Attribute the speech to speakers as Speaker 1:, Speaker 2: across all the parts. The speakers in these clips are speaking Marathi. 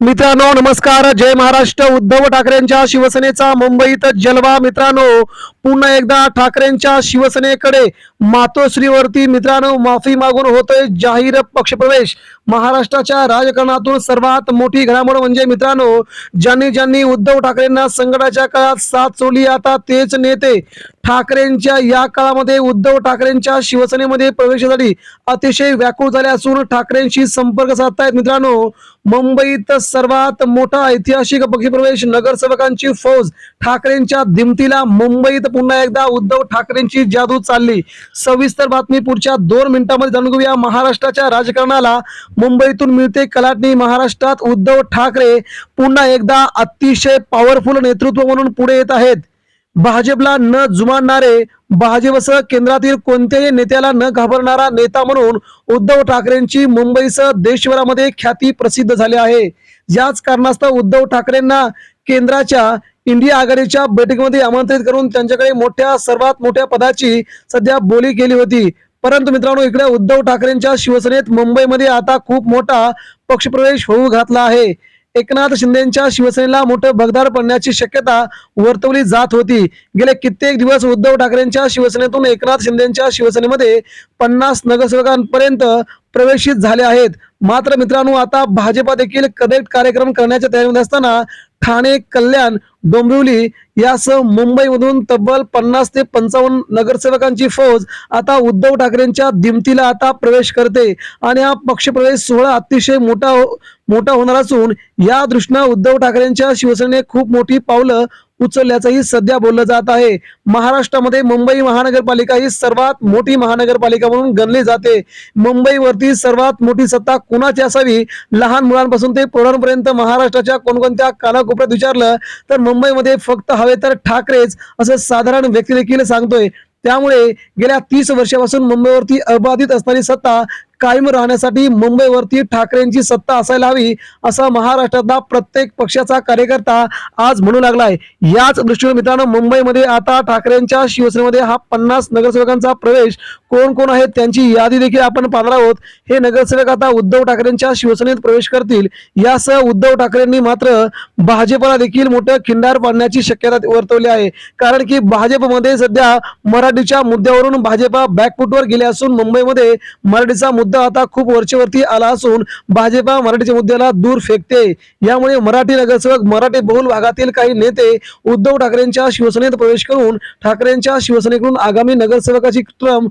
Speaker 1: मित्रांनो नमस्कार. जय महाराष्ट्र. उद्धव ठाकरेंच्या शिवसेनेचा मुंबईत जलवा. मित्रांनो पुन्हा एकदा ठाकरेंच्या शिवसेनेकडे मातोश्रीवरती मित्रांनो माफी मागून होतोय जाहीर पक्षप्रवेश. महाराष्ट्राच्या राजकारणातून सर्वात मोठी घडामोड म्हणजे मित्रांनो ज्यांनी ज्यांनी उद्धव ठाकरेंना संकटाच्या काळात साथ सोडली आता तेच नेते ठाकरेंच्या या काळामध्ये उद्धव ठाकरेंच्या शिवसेनेमध्ये प्रवेशासाठी अतिशय व्याकुळ झाले असून ठाकरेंशी संपर्क साधतायत. मित्रांनो मुंबईत सर्वात मोठा ऐतिहासिक पक्षप्रवेश नगरसेवकांची फौज ठाकरेंच्या दिमतीला मुंबईत पुन्हा एकदा उद्धव ठाकरेंची जादू चालली. सविस्तर बातमी पुढच्या दोन मिनिटांमध्ये जाणून घेऊया. महाराष्ट्राच्या राजकारणाला मुंबईतून मिळते कलाटणी. महाराष्ट्रात उद्धव ठाकरे पुन्हा एकदा अतिशय पॉवरफुल नेतृत्व म्हणून पुढे येत आहेत. भाजपला न जुमानणारे भाजपसह केंद्रातील कोणत्याही नेत्याला न घाबरणारा नेता म्हणून उद्धव ठाकरेंची मुंबईसह देशभरामध्ये ख्याती प्रसिद्ध झाली आहे. याच कारणास्तव उद्धव ठाकरेंना केंद्राच्या इंडिया आघाडीच्या बैठकीमध्ये आमंत्रित करून त्यांच्याकडे मोठ्या सर्वात मोठ्या पदाची सध्या बोली केली होती. परंतु मित्रांनो इकडे उद्धव ठाकरेंच्या शिवसेनेत मुंबईमध्ये आता खूप मोठा पक्षप्रवेश होऊ घातला आहे. एकनाथ शिंदेच्या शिवसेनेला मोठं भगदार पडण्याची शक्यता वर्तवली जात होती. गेले कित्येक दिवस उद्धव ठाकरेंच्या शिवसेनेतून एकनाथ शिंदेच्या शिवसेनेमध्ये पन्नास नगरसेवकांपर्यंत प्रवेशित झाले आहेत. मात्र मित्रांनो आता भाजपा देखील कदेट कार्यक्रम करण्याच्या तयारीमध्ये असताना ठाणे कल्याण डोंबिवली यासह मुंबईमधून तब्बल पन्नास ते पंचावन्न नगरसेवकांची फौज आता उद्धव ठाकरेंच्या दिमतीला आता प्रवेश करते आणि हा पक्षप्रवेश सोहळा अतिशय मोठा हो- मोठा होणार असून या दृष्टीनं उद्धव ठाकरेंच्या शिवसेनेने खूप मोठी पावलं उचलल्याचंही सध्या बोललं जात आहे. महाराष्ट्रामध्ये मुंबई महानगरपालिका ही सर्वात मोठी महानगरपालिका म्हणून गणली जाते. मुंबईवरती सर्वात मोठी सत्ता कुणाची असावी? लहान मुलांपासून ते प्रौढांपर्यंत महाराष्ट्राच्या कोणकोणत्या कानाकोपऱ्यात विचारलं तर मुंबईमध्ये फक्त हवे तर ठाकरेच असं साधारण व्यक्ती देखील सांगतोय. त्यामुळे गेल्या तीस वर्षापासून मुंबईवरती अबाधित असणारी सत्ता कायम राहण्यासाठी मुंबईवरती ठाकरेंची सत्ता असायला हवी असा महाराष्ट्रातला प्रत्येक पक्षाचा कार्यकर्ता आज म्हणू लागलाय. याच दृष्टीने मित्रांनो मुंबईमध्ये आता ठाकरेंच्या शिवसेनेमध्ये हा पन्नास नगरसेवकांचा प्रवेश कोण कोण आहेत त्यांची यादी देखील आपण पाहणार आहोत. हे नगरसेवक आता उद्धव ठाकरेंच्या शिवसेनेत प्रवेश करतील. यासह उद्धव ठाकरेंनी मात्र भाजपला देखील मोठं खिंडार पाडण्याची शक्यता वर्तवली आहे. कारण की भाजपमध्ये सध्या मराठीच्या मुद्द्यावरून भाजपा बॅकफुटवर गेले असून मुंबईमध्ये मराठीचा मुद्दा मुद्दा आता खूप वरचेवरती आला असून भाजपा मराठीच्या मुद्द्याला दूर फेकते. यामुळे मराठी नगरसेवक मराठी बहुल भागातील काही नेते उद्धव ठाकरेंच्या शिवसेनेत प्रवेश करून ठाकरेंच्या शिवसेनेकडून आगामी नगरसेवकाची ट्रम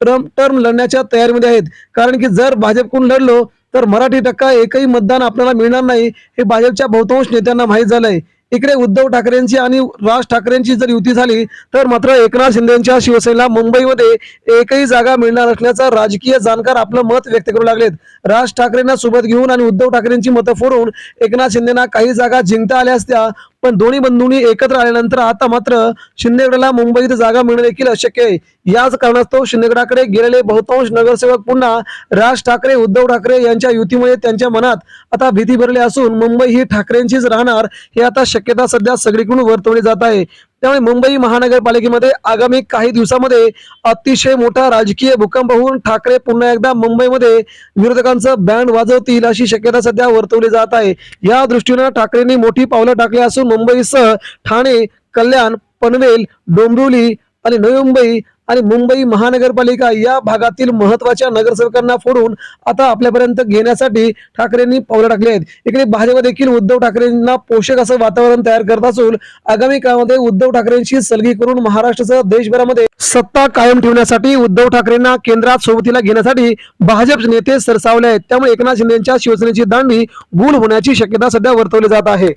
Speaker 1: ट्रम टर्म लढण्याच्या तयारीमध्ये आहेत. कारण की जर भाजपकडून लढलो तर मराठी टक्का एकही मतदान आपल्याला मिळणार नाही हे भाजपच्या बहुतांश नेत्यांना माहीत झालंय. इकडे उद्धव ठाकरेंची आणि राज ठाकरेंची जर युती झाली तर मात्र एकनाथ शिंदेच्या शिवसेनेला मुंबईमध्ये एकही जागा मिळणार असल्याचा राजकीय जाणकार आपलं मत व्यक्त करू लागलेत. राज ठाकरेंना सोबत घेऊन आणि उद्धव ठाकरेंची मतं फोडून एकनाथ शिंदेना काही जागा जिंकता आल्या असत्या पण दोन्ही बंधूंनी एकत्र आल्यानंतर आता मात्र शिंदेगडाला मुंबईत जागा मिळणं देखील अशक्य आहे. याच कारणास्तव शिंदेगडाकडे गेलेले बहुतांश नगरसेवक पुन्हा राज ठाकरे उद्धव ठाकरे यांच्या युतीमुळे त्यांच्या मनात आता भीती भरली असून मुंबई ही ठाकरेंचीच राहणार हे आता शक्यता सध्या सगळीकडून वर्तवली जात आहे. त्यामुळे मुंबई महानगरपालिकेमध्ये आगामी काही दिवसामध्ये अतिशय मोठा राजकीय भूकंप होऊन ठाकरे पुन्हा एकदा मुंबईमध्ये विरोधकांचं बँड वाजवतील अशी शक्यता सध्या वर्तवली जात आहे. या दृष्टीनं ठाकरेंनी मोठी पावलं टाकली असून मुंबईसह ठाणे कल्याण पनवेल डोंबिवली आणि नवी मुंबई आणि मुंबई महानगरपालिका या भागातील महत्त्वाच्या नगरसेवकांना फोडून आता आपल्यापर्यंत घेण्यासाठी ठाकरेंनी पावलं टाकली आहेत. इकडे भाजप देखील उद्धव ठाकरेंना पोषक असं वातावरण तयार करत असून आगामी काळामध्ये उद्धव ठाकरेंशी सलगी करून महाराष्ट्रासह देशभरामध्ये सत्ता कायम ठेवण्यासाठी उद्धव ठाकरेंना केंद्रात सोबतीला घेण्यासाठी भाजप नेते सरसावले आहेत. त्यामुळे एकनाथ शिंदेच्या शिवसेनेची दांडी गुल होण्याची शक्यता सध्या वर्तवली जात आहे.